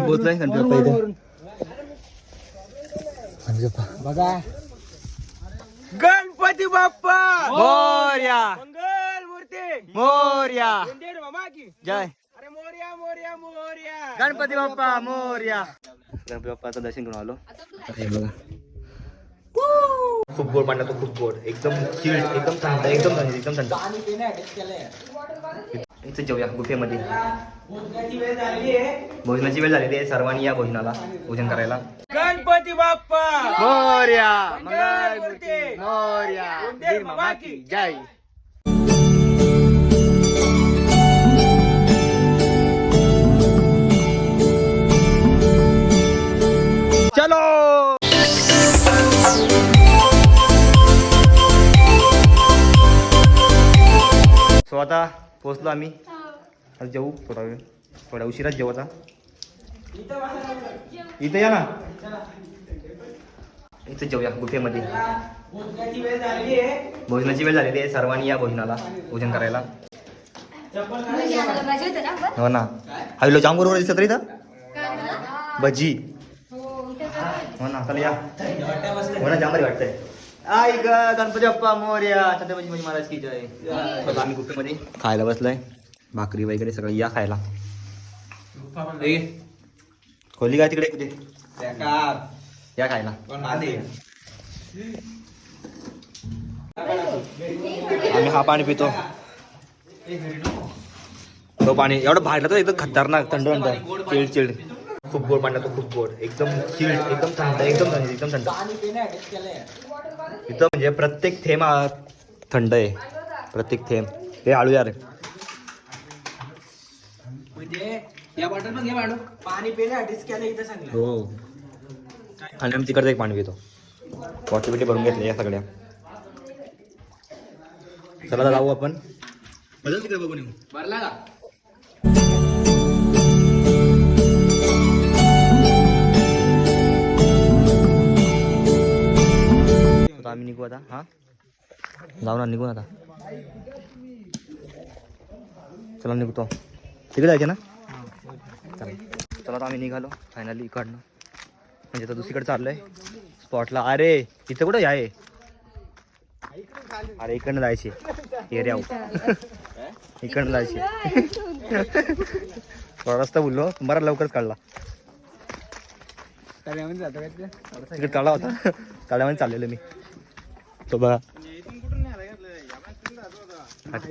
पोहोचलाय गणपती बाप्पा इथे गणपती बाप्पा बघा. गणपती बाप्पा! मोर्या! मंगल मूर्ती! मोर्या! जय! अरे मोर्या मोर्या मोर्या! गणपती बाप्पा मोर्या! गणपती बाप्पाचं दर्शन करून आलो. आता हे बघा. खूप गोड पाणी तो खूप गोड. एकदम चिल्ड एकदम थंड एकदम थंड एकदम थंड. इथं जेवूया गुफेमध्ये. भोजनाची वेळ झाली आहे. भोजनाची वेळ झालेली आहे सर्वांनी या भोजनाला भोजन करायला. गणपती बाप्पा! मोर्या. मोर्या! जय! चलो! सो आता पोहोचलो आम्ही. आता जेवू थोडा वेळ. थोड्या उशिराच जेवू आता. इथं या ना. इथं जेवूया गुफेमध्ये. भोजनाची वेळ झालेली आहे सर्वांनी या भोजनाला भोजन करायला. हो ना. हॅलो जाम बरोबर दिसत इथं? भजी. हो ना चला या. हो ना जांभरी वाटतंय. आई ग गणपती बाप्पा मोर्या. छत्रपती शिवाजी महाराज की जय. बघा, आम्ही गुफेमध्ये खायला बसलोय. भाकरी वगैरे सगळं या खायला. खोली काय तिकडे? कुठे? या खायला. आम्ही हा पाणी पितो. तो पाणी एवढं बाहेर तर एकदम खतरनाक थंड थंड चिल्ड चिल्ड खूप गोड पाणी तो खूप गोड. एकदम चिल्ड एकदम थंड एकदम थंड एकदम थंड. इथं म्हणजे प्रत्येक थेंब थंड आहे. प्रत्येक थेंब. हे आळू यार म्हणजे या बॉटल पण घे मॅडम पाणी पिणे अटॅच केलं इथं सांगलं. हो. आणि आम्ही तिकडचं एक पाणी बॉटल बिटी भरून घेतले या सगळ्या. चला जाऊ आपण. बदल तिकडे बघून येऊ. भरला का? आता हा? जाऊ ना निघू ना आता. चला निघतो. तिकडे जायचे ना? चला. चला आता आम्ही निघालो फायनली इकडनं. म्हणजे आता दुसरीकडे चाललोय. स्पॉटला अरे इथं कुठं आहे? अरे इकडनं जायचे. एरिया इकडनं जायचे. थोडा रस्ता बोललो. बरा लवकरच काढला. तिकडे काढला होता. काढल्यामध्ये चाललेलो मी. तो बघा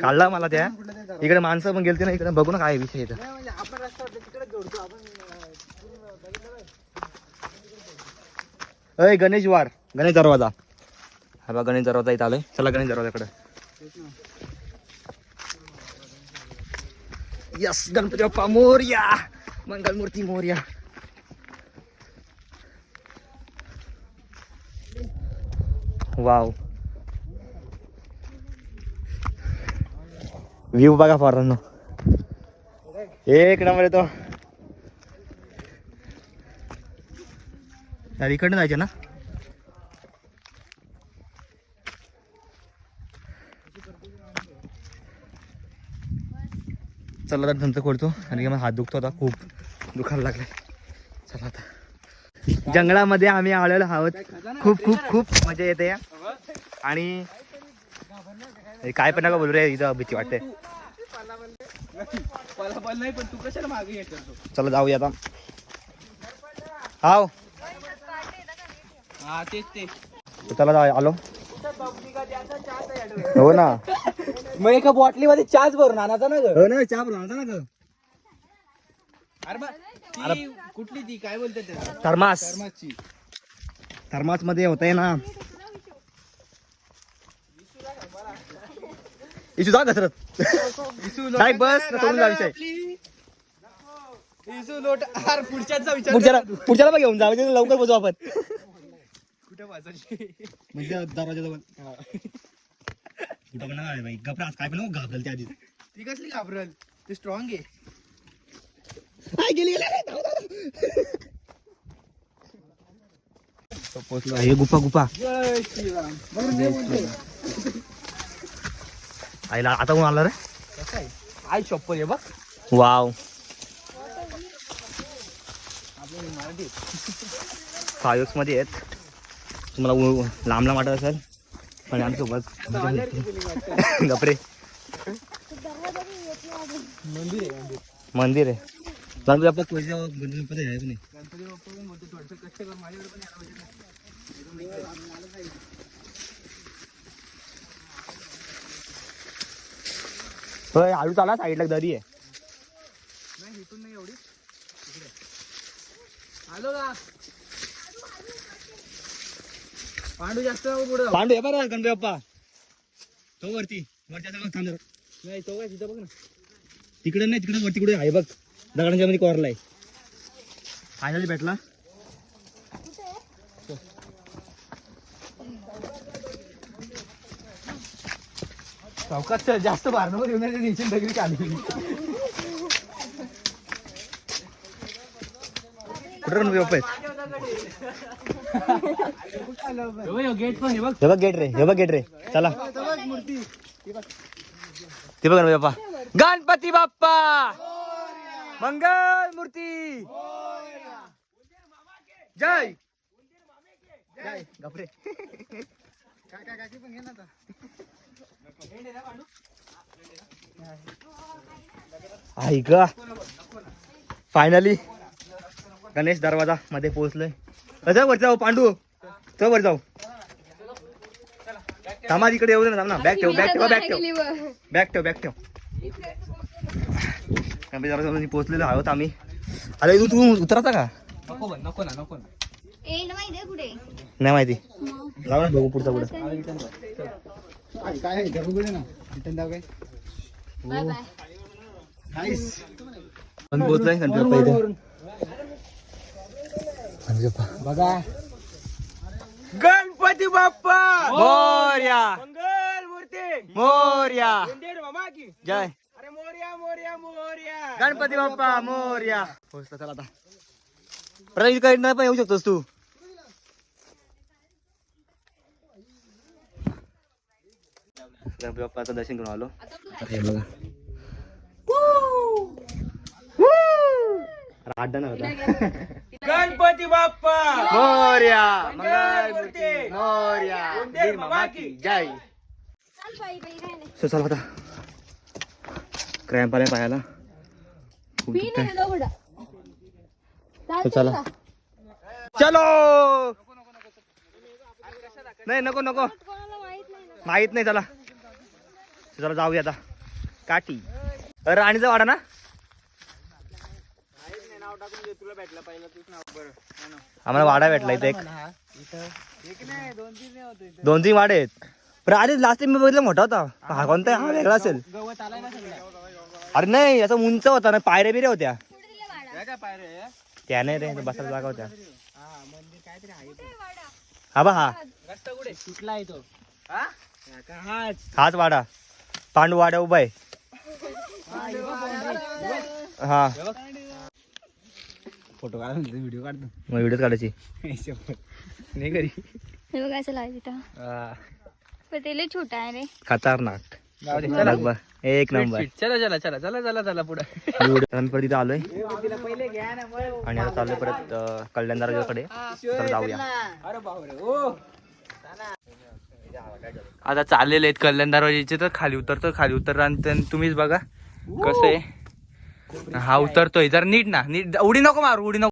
काढला मला त्या. इकडे माणसं पण गेलती ना इकडे बघू ना काय विषय इथं. अय गणेश वार. गणेश दरवाजा. हा बा गणेश दरवाजा इथं आलोय. चला Ganesh दरवाजाकडे. Yes Ganpati Bappa Morya. Mangalmurti Morya. Wow view बघा पोरांनो. एक नंबर येतो. इकडनं जायचं ना? चला तर धंत खोडतो आणि मला हात दुखतो आता खूप. दुखायला लागलाय. चला आता. जंगलामध्ये आम्ही आलेलो आहोत. खूप खूप खूप मजा येते. या आणि काय पण नका बोलू रे इथं भीती वाटते. मला पण नाही पण तू कशाला मागे येत चला जाऊया आता. हाव. हा तेच ते. तर चला जाऊ आलो. हो ना. मग एका बॉटली मध्ये चहाच भरून आणायचा ना ग? हो ना चहा बनवता ना ग. अरे बा ती कुठली ती? काय बोलते थर्मास. थर्मासमध्ये होत ना. इशू जा कसरत नाही बस ना सोडून जा विषय. इसू लोट अरे पुढच्याचा विचार पुढच्याला पुढच्याला पण घेऊन जा म्हणजे लवकर पोचू आपण. कुठे म्हणजे दरवाजाजवळ कुठं पण नाही बाई. गपरास काय पण घाबरेल त्या आधी ती कसली घाबरल? ती स्ट्रॉंग आहे. काय गेली गेली. पोचलो. हे गुफा गुफा. जय श्रीराम. आईला आता कोण आला रे? आहे? आई चप्पल आहे बघ. वाव. फायव्समध्ये आहेत. तुम्हाला लांब लांब वाटत असेल पण आमच्यासोबत. गपरे मंदिर आहे गणपती आपल्या तुळशी गणपती आहे की नाही? गणपती बाप्पा पण बोलतो थोडंसं कष्ट कर माझ्याकडे पण यायला पाहिजे. होय आलू चाला साईडला दरी आहे. नाही इथून नाही एवढी. आलो का? पांडू जास्त पुढं. पांडू हे बरं गणपती बाप्पा. तो वरती. वरच्या सगळं थांब. नाही तो काय तिथं बघ ना. तिकडे नाही तिकडे वरती कुठे आहे बघ. दगडांच्या मध्ये कोरलाय फायनली भेटला. चौकात चल, जास्त बारणं येऊन टेन्शन दगडी काढली पण हे बघ गेट रे हे बघ गेट रे. चला. मूर्ती ते बघ गणपती बाप्पा. गणपती बाप्पा! मंगल मूर्ती! जय! जय. गपरे ऐक फायनली गणेश दरवाजा मध्ये पोहोचलोय. कसं वर जाऊ पांडू. चल वर जाऊ. थांबा तिकडे येऊ दे ना बॅग ठेव बॅग ठेव बॅग ठेव. बॅग ठेव बॅग ठेव. दरवाजामध्ये पोहोचलेलो आहोत आम्ही. अरे तू तू उतराचा का? नको नको ना नको ना. नाही माहिती. जाऊ ना बघू पुढचा पुढे काय आहे? इथं बघू दे ना. रिटर्न जाऊ काय? Bye bye. नाईस पण पोहोचलोय गणपती बघा. गणपती बाप्पा! मोर्या. मंगल मूर्ती मोर्या जय. अरे मोर्या मोर्या मोर्या. गणपती बाप्पा मोर्या. पोहोचला चला आता. प्रवीण कडनं पण येऊ शकतोस तू. गणपती बाप्पाचं दर्शन करून आलो हे बघा आड्डा ना होता गणपती बाप्पा! मोर्या! मंगल मूर्ती मोर्या वीर मामा की जय! चाल बाई बाई काय नाही सो चला आता. क्रॅम्प आलाय पायाला. खूप दुखतंय. So चला चलो! नाही नको नको. माहीत नाही चला. चला जाऊया आता. काठी. अरे राणीचा वाडा ना? नाव टाकून दे तुला भेटला पहिला तूच नाव बरं आम्हाला वाडा भेटला इथे एक. एक नाही दोन तीन नाही होतो इथं दोन तीन वाडे आहेत. पण आधी लास्ट टाइम मी बघितलं मोठा होता. हा कोणता? आहे? हा वेगळा असेल. अरे नाही याचा उंच होता ना पायऱ्या बिऱ्या होत्या? त्या नाही रे बसायला जागा होत्या. हा मंदिर काहीतरी आहे कुठे वाडा हा बा हा. रस्ता कुठे सुटला आहे तो? हा? हाच वाडा. पांडू वाडा उभा आहे. हा. फोटो काढा व्हिडिओ काढतो मग व्हिडिओ काढायची. नाही घरी हे बघा असं लावायचं ते लय छोटा आहे रे. खतरनाक. जाऊ दे बघ बघ. एक नंबर. चला चला चला चला चला चला पुढे. परत इथं आलोय. मग. आणि आता चाललोय परत अं, कल्याण दरवाजाकडे तर जाऊया. अरे बापरे ओ आता चाललेले आहेत कल्याण दरवाजाचे तर खाली उतरतो खाली उतर आणि तुम्हीच बघा कसं आहे. हा उतरतोय. जर नीट ना नीट उडी नको मारू उडी नको.